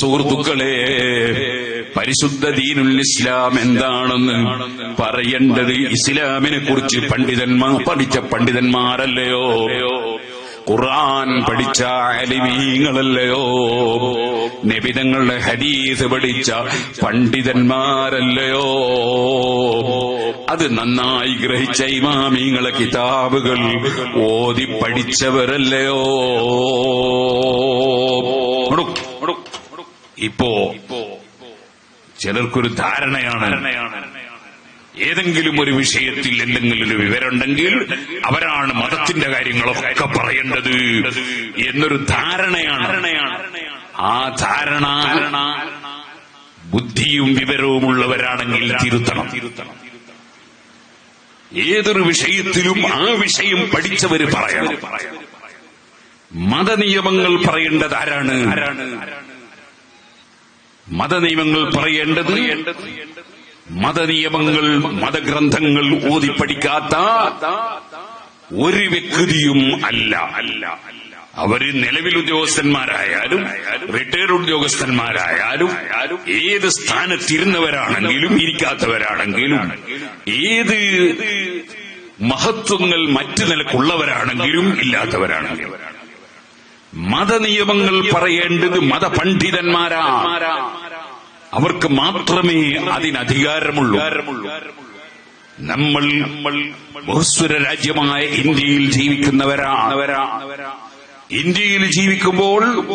സുഹൃത്തുക്കളെ പരിശുദ്ധ ദീനുൽ ഇസ്ലാം എന്താണെന്ന് പറയേണ്ടത് ഇസ്ലാമിനെ കുറിച്ച് പണ്ഡിതന്മാർ പഠിച്ച പണ്ഡിതന്മാരല്ലയോ? ഖുർആൻ പഠിച്ച അലിമീങ്ങളല്ലയോ? നിബിതങ്ങളുടെ ഹദീസ് പഠിച്ച പണ്ഡിതന്മാരല്ലയോ? അത് നന്നായി ഗ്രഹിച്ച ഇമാമീങ്ങളെ കിതാബുകൾ ഓതി പഠിച്ചവരല്ലയോ? ഇപ്പോ ചിലർക്കൊരു ധാരണയാണ്. ഏതെങ്കിലും ഒരു വിഷയത്തിൽ എന്തെങ്കിലും ഒരു വിവരമുണ്ടെങ്കിൽ അവരാണ് മതത്തിന്റെ കാര്യങ്ങളൊക്കെ പറയേണ്ടത് എന്നൊരു ധാരണയാണ്. ആ ധാരണ ബുദ്ധിയും വിവരവും ഉള്ളവരാണെങ്കിൽ തിരുത്തണം. ഏതൊരു വിഷയത്തിലും ആ വിഷയം പഠിച്ചവര് പറയണം. മതനിയമങ്ങൾ പറയേണ്ടത് ആരാണ്? മതനിയമങ്ങൾ പറയേണ്ടത് മതനിയമങ്ങൾ മതഗ്രന്ഥങ്ങൾ ഓതി പഠിക്കാത്ത ഒരു വ്യക്തിയും അല്ല. അല്ല അവർ നിലവിൽ ഉദ്യോഗസ്ഥന്മാരായാലും റിട്ടയർഡ് ഉദ്യോഗസ്ഥന്മാരായാലും ഏത് സ്ഥാനത്തിരുന്നവരാണെങ്കിലും ഇരിക്കാത്തവരാണെങ്കിലും ഏത് മഹത്വങ്ങൾ മറ്റു നിലക്കുള്ളവരാണെങ്കിലും ഇല്ലാത്തവരാണെങ്കിലും. മതനിയമങ്ങൾ പറയേണ്ടത് മതപണ്ഡിതന്മാരാ. അവർക്ക് മാത്രമേ അതിനധികാരമുള്ളൂ. നമ്മൾ ബഹുസ്വര രാജ്യമായ ഇന്ത്യയിൽ ജീവിക്കുന്നവരാ. ഇന്ത്യയിൽ ജീവിക്കുമ്പോൾ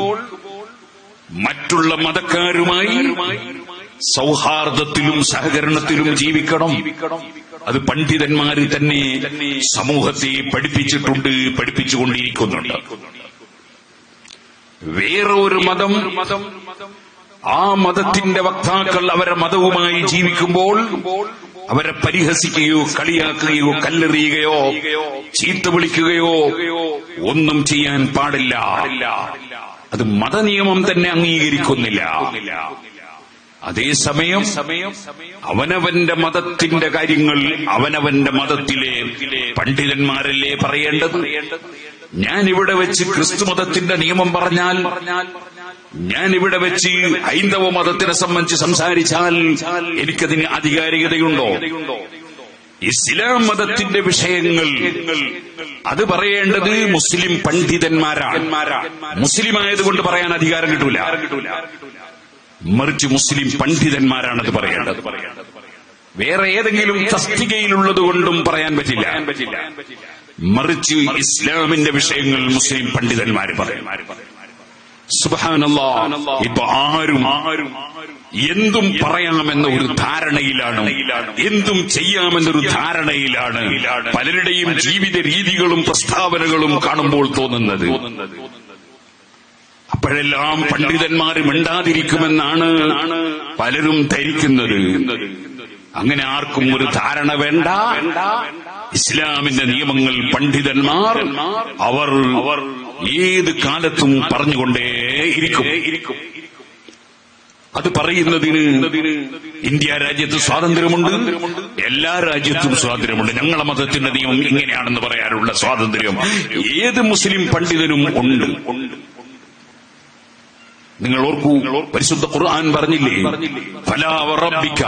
മറ്റുള്ള മതക്കാരുമായി സൗഹാർദ്ദത്തിലും സഹകരണത്തിലും ജീവിക്കണം. അത് പണ്ഡിതന്മാര് തന്നെ സമൂഹത്തെ പഠിപ്പിച്ചിട്ടുണ്ട് പഠിപ്പിച്ചുകൊണ്ടിരിക്കുന്നുണ്ട്. വേറെ ഒരു മതം ആ മതത്തിന്റെ വക്താക്കൾ അവരെ മതവുമായി ജീവിക്കുമ്പോൾ അവരെ പരിഹസിക്കുകയോ കളിയാക്കുകയോ കല്ലെറിയുകയോ ചീത്ത വിളിക്കുകയോ ഒന്നും ചെയ്യാൻ പാടില്ല. അത് മതനിയമം തന്നെ അംഗീകരിക്കുന്നില്ല. അതേസമയം അവനവന്റെ മതത്തിന്റെ കാര്യങ്ങൾ അവനവന്റെ മതത്തിലെ പണ്ഡിതന്മാരല്ലേ പറയേണ്ടത്. ഞാൻ ഇവിടെ വെച്ച് ക്രിസ്തു മതത്തിന്റെ നിയമം പറഞ്ഞാൽ ഞാൻ ഇവിടെ വെച്ച് ഹൈന്ദവ മതത്തിനെ സംബന്ധിച്ച് സംസാരിച്ചാൽ എനിക്കതിന് ആധികാരികതയുണ്ടോ? ഇസ്ലാം മതത്തിന്റെ വിഷയങ്ങൾ അത് പറയേണ്ടത് മുസ്ലിം പണ്ഡിതന്മാരാണ്. മുസ്ലിം ആയതുകൊണ്ട് പറയാൻ അധികാരം കിട്ടൂല. മറിച്ച് മുസ്ലിം പണ്ഡിതന്മാരാണെന്ന് പറയേണ്ടത്. വേറെ ഏതെങ്കിലും തസ്തികയിലുള്ളത് കൊണ്ടും പറയാൻ പറ്റില്ല. മറിച്ച് ഇസ്ലാമിന്റെ വിഷയങ്ങൾ മുസ്ലിം പണ്ഡിതന്മാർ പറയും. സുബാനല്ലാ ഇപ്പൊ ആരും ആരും എന്തും പറയാമെന്ന ഒരു ധാരണയിലാണ്. എന്തും ചെയ്യാമെന്നൊരു ധാരണയിലാണ്. പലരുടെയും ജീവിത രീതികളും പ്രസ്താവനകളും കാണുമ്പോൾ തോന്നുന്നത്. അപ്പോഴെല്ലാം പണ്ഡിതന്മാർ മിണ്ടാതിരിക്കുമെന്നാണ് പലരും ധരിക്കുന്നത്. അങ്ങനെ ആർക്കും ഒരു ധാരണ വേണ്ട. ഇസ്ലാമിന്റെ നിയമങ്ങൾ പണ്ഡിതന്മാർ അവർ അവർ ഏത് കാലത്തും പറഞ്ഞുകൊണ്ടേ ഇരിക്കും. അത് പറയുന്നതിന് ഇന്ത്യ രാജ്യത്ത് സ്വാതന്ത്ര്യമുണ്ട്. എല്ലാ രാജ്യത്തും സ്വാതന്ത്ര്യമുണ്ട്. ഞങ്ങളെ മതത്തിന്റെ നിയമം ഇങ്ങനെയാണെന്ന് പറയാനുള്ള സ്വാതന്ത്ര്യം ഏത് മുസ്ലിം പണ്ഡിതനും ഉണ്ട്. നിങ്ങൾ ഓർക്കൂ പരിശുദ്ധ ഖുർആൻ പറഞ്ഞില്ലേ? ഫലാവറബിക്ക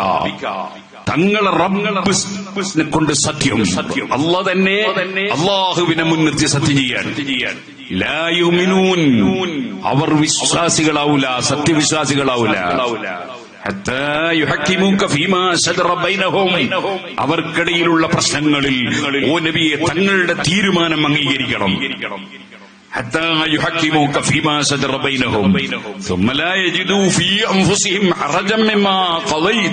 തങ്ങളെ റബ്ബിനെ കൊണ്ട് സത്യം. സത്യം. അല്ല തന്നെ അള്ളാഹുവിനെ മുൻനിർത്തി സത്യം ചെയ്യാൻ. അവർ വിശ്വാസികളാവൂല സത്യവിശ്വാസികളാവൂല. അവർക്കിടയിലുള്ള പ്രശ്നങ്ങളിൽ ഓ നബിയെ തങ്ങളുടെ തീരുമാനം അംഗീകരിക്കണം. حتى يحكموك فيما شجر بينهم ثم لا يجدوا في انفسهم حرجا مما قضيت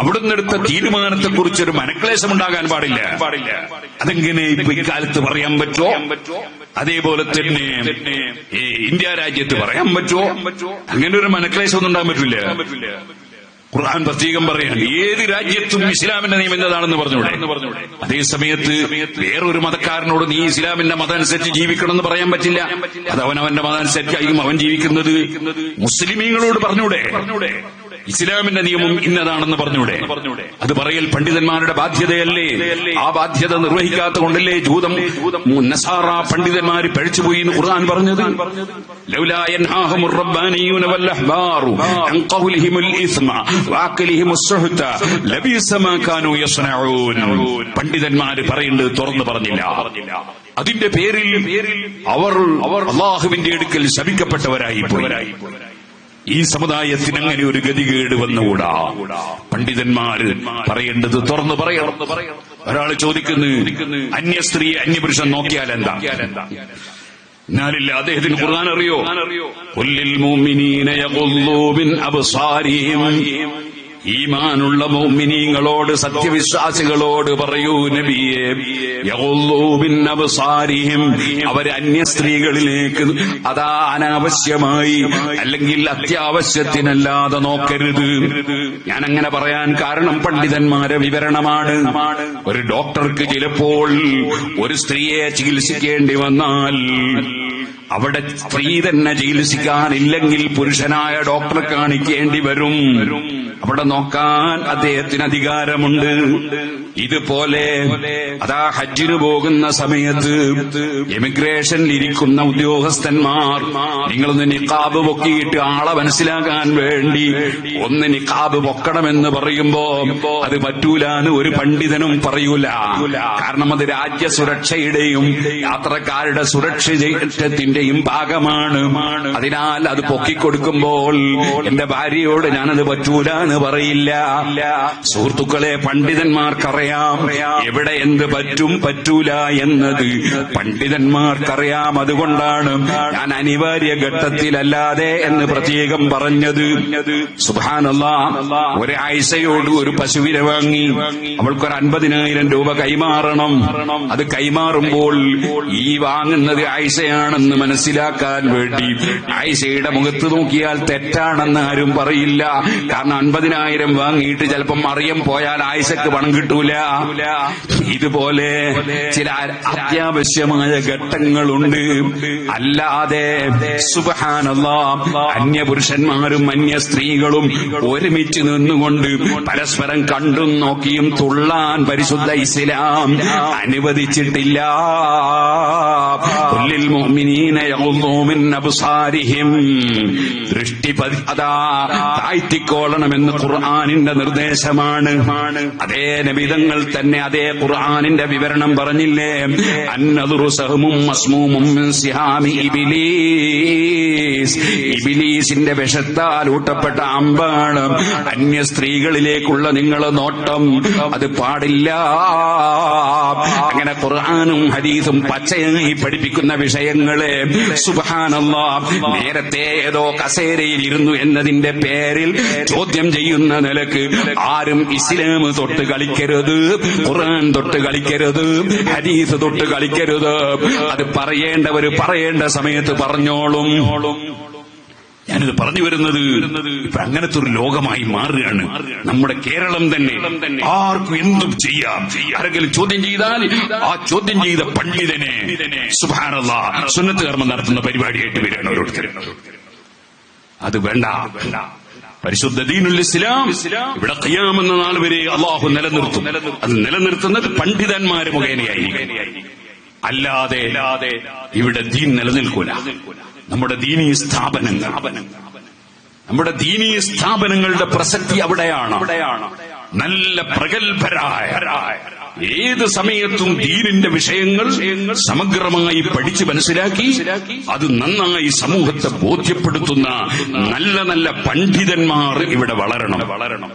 അവിടുന്ന് എടുത്ത തീരുമാനത്തെ കുറിച്ചൊരു മനക്ലേശം ഉണ്ടാകാൻ പാടില്ല അതെങ്ങനെ ഇപ്പൊ ഇക്കാലത്ത് പറയാൻ പറ്റോ അതേപോലെ തന്നെ ഈ ഇന്ത്യ രാജ്യത്ത് പറയാൻ പറ്റുമോ അങ്ങനെ ഒരു മനക്ലേശം ഒന്നും ഉണ്ടാകാൻ പറ്റില്ല ഖുർആൻ പ്രത്യേകം പറയാണ് ഏത് രാജ്യത്തും ഇസ്ലാമിന്റെ നിയമം എന്നതാണെന്ന് പറഞ്ഞൂടെ? അതേ സമയത്ത് വേറൊരു മതക്കാരനോട് നീ ഇസ്ലാമിന്റെ മതം അനുസരിച്ച് ജീവിക്കണം എന്ന് പറയാൻ പറ്റില്ല. അത് അവൻ അവന്റെ മതം അനുസരിച്ചായിരിക്കും അവൻ ജീവിക്കുന്നത്. മുസ്ലിമീങ്ങളോട് പറഞ്ഞൂടെ? ഇസ്ലാമിന്റെ നിയമം ഇന്നതാണെന്ന് പറഞ്ഞൂടെ? അത് പറയൽ പണ്ഡിതന്മാരുടെ ബാധ്യതയല്ലേ? ആ ബാധ്യത നിർവഹിക്കാത്ത കൊണ്ടല്ലേ ജൂതം നസാറ പണ്ഡിതന്മാര് പഴിച്ചുപോയി എന്ന് ഖുർആൻ പറഞ്ഞത്? പണ്ഡിതന്മാര് പറയുന്നത് തുറന്നു പറഞ്ഞില്ല. അതിന്റെ പേരിൽ അവർ അവർ അള്ളാഹുവിന്റെ അടുക്കൽ ശപിക്കപ്പെട്ടവരായി പോയി. ഈ സമുദായത്തിന് അങ്ങനെ ഒരു ഗതികേട് വന്നുകൂടാ? പണ്ഡിതന്മാര് പറയേണ്ടത് തുറന്നു പറയണം. ഒരാൾ ചോദിക്കുന്നു അന്യ സ്ത്രീ അന്യപുരുഷൻ നോക്കിയാൽ എന്താ? എന്നാലില്ല അദ്ദേഹത്തിന് ഖുർആൻ അറിയോ? കൊല്ലിൽ ഈമാനുള്ള മോമിനീങ്ങളോട് സത്യവിശ്വാസികളോട് പറയൂ നബിയെ. അബ്സാരിഹിം അവർ അന്യ സ്ത്രീകളിലേക്ക് അതാ അനാവശ്യമായി അല്ലെങ്കിൽ അത്യാവശ്യത്തിനല്ലാതെ നോക്കരുത്. ഞാൻ അങ്ങനെ പറയാൻ കാരണം പണ്ഡിതന്മാരെ വിവരണമാണ്. ഒരു ഡോക്ടർക്ക് ചിലപ്പോൾ ഒരു സ്ത്രീയെ ചികിത്സിക്കേണ്ടി വന്നാൽ അവിടെ സ്ത്രീ തന്നെ ചികിത്സിക്കാനില്ലെങ്കിൽ പുരുഷനായ ഡോക്ടറെ കാണിക്കേണ്ടി വരും. അവിടെ നോക്കാൻ അദ്ദേഹത്തിന് അധികാരമുണ്ട്. ഇതുപോലെ അതാ ഹജ്ജിന് പോകുന്ന സമയത്ത് എമിഗ്രേഷനിൽ ഇരിക്കുന്ന ഉദ്യോഗസ്ഥന്മാർ നിങ്ങളൊന്ന് നിക്കാബ് പൊക്കിയിട്ട് ആളെ മനസ്സിലാക്കാൻ വേണ്ടി ഒന്ന് നിക്കാബ് പൊക്കണമെന്ന് പറയുമ്പോ അത് പറ്റൂലാന്ന് ഒരു പണ്ഡിതനും പറയൂല. കാരണം അത് രാജ്യസുരക്ഷയുടെയും യാത്രക്കാരുടെ സുരക്ഷിതത്വത്തിന്റെയും ഭാഗമാണ് അതിനാൽ അത് പൊക്കിക്കൊടുക്കുമ്പോൾ എന്റെ ഭാര്യയോട് ഞാനത് പറ്റൂല എന്ന് പറയില്ല. സുഹൃത്തുക്കളെ പണ്ഡിതന്മാർക്കറിയാം എവിടെ എന്ത് പറ്റും പറ്റൂല എന്നത്. പണ്ഡിതന്മാർക്കറിയാം അതുകൊണ്ടാണ് ഞാൻ അനിവാര്യ ഘട്ടത്തിലല്ലാതെ എന്ന് പ്രത്യേകം പറഞ്ഞത്. ഒരു ഒരാഴ്ചയോട് ഒരു പശുവിനെ വാങ്ങി. അവൾക്കൊരു അൻപതിനായിരം രൂപ കൈമാറണം. അത് കൈമാറുമ്പോൾ ഈ വാങ്ങുന്നത് ആയിഷയാണെന്ന് മനസ്സിലാക്കാൻ വേണ്ടി. ആയിഷയുടെ മുഖത്ത് നോക്കിയാൽ തെറ്റാണെന്ന് ആരും പറയില്ല. കാരണം അൻപതിനായിരം വാങ്ങിയിട്ട് ചിലപ്പം മറിയം പോയാൽ ആയിഷക്ക് പണം കിട്ടൂല. ഇതുപോലെ ചില അത്യാവശ്യമായ ഘട്ടങ്ങളുണ്ട്. അല്ലാതെ സുബഹാനല്ല അന്യപുരുഷന്മാരും അന്യ സ്ത്രീകളും ഒരുമിച്ച് നിന്നുകൊണ്ട് പരസ്പരം കണ്ടും നോക്കിയും തുള്ളാൻ പരിശുദ്ധ ഇസ്ലാം അനുവദിച്ചിട്ടില്ല. ദൃഷ്ടി താഴ്ത്തിക്കോളണമെന്ന് ഖുർആനിന്റെ നിർദ്ദേശമാണ്. അതേ നബിതങ്ങൾ തന്നെ അതേ ഖുർആനിന്റെ വിവരണം പറഞ്ഞില്ലേ? അന്നദുറു സഹമും മസ്മൂമും സിഹാമി ഇബിലീസ്. ഇബിലീസിന്റെ വിഷത്താൽ ഊട്ടപ്പെട്ട അമ്പാണ്. അന്യ സ്ത്രീകളിലേക്കുള്ള നിങ്ങൾ നോട്ടം അത് പാടില്ല. അങ്ങനെ ഖുർആാനും ഹദീസും പച്ചയായി പഠിപ്പിക്കുന്ന വിഷയങ്ങളെ സുബാനല്ല നേരത്തെ ഏതോ കസേരയിൽ ഇരുന്നു എന്നതിന്റെ പേരിൽ ചോദ്യം ചെയ്യുന്ന നിലയ്ക്ക് ആരും ഇസ്ലാം തൊട്ട് കളിക്കരുത്. ഖുർആൻ തൊട്ട് കളിക്കരുത്. ഹരീസ് തൊട്ട് കളിക്കരുത്. അത് പറയേണ്ടവര് പറയേണ്ട സമയത്ത് പറഞ്ഞോളും. ഞാനിത് പറഞ്ഞു വരുന്നത് ഇപ്പൊ അങ്ങനത്തെ ഒരു ലോകമായി മാറുകയാണ്. നമ്മുടെ കേരളം തന്നെ ആർക്കും എന്തും ചെയ്യാം. ആരെങ്കിലും ചോദ്യം ചെയ്താൽ ആ ചോദ്യം ചെയ്ത പണ്ഡിതനെ സുഭാനല്ല സുന്നത്ത് കർമ്മം നടത്തുന്ന പരിപാടിയായിട്ട് വരികയാണ് ഓരോരുത്തരും. അത് വേണ്ട. പരിശുദ്ധ ദീനുൽ ഇസ്ലാം ഇവിടെ ഖിയാമെന്ന നാൾ വരെ അള്ളാഹു നിലനിർത്തും. അത് നിലനിർത്തുന്നത് പണ്ഡിതന്മാര് മുഖേനയായിരിക്കും. അല്ലാതെ ഇവിടെ ദീൻ നിലനിൽക്കൂല. നമ്മുടെ ദീനീ സ്ഥാപനങ്ങൾ. നമ്മുടെ ദീനീ സ്ഥാപനങ്ങളുടെ പ്രസക്തി അവിടെയാണ്. നല്ല പ്രഗത്ഭരായ ഏത് സമയത്തും ദീനിന്റെ വിഷയങ്ങൾ സമഗ്രമായി പഠിച്ചു മനസ്സിലാക്കി അത് നന്നായി സമൂഹത്തെ ബോധ്യപ്പെടുത്തുന്ന നല്ല നല്ല പണ്ഡിതന്മാർ ഇവിടെ വളരണം. വളരണം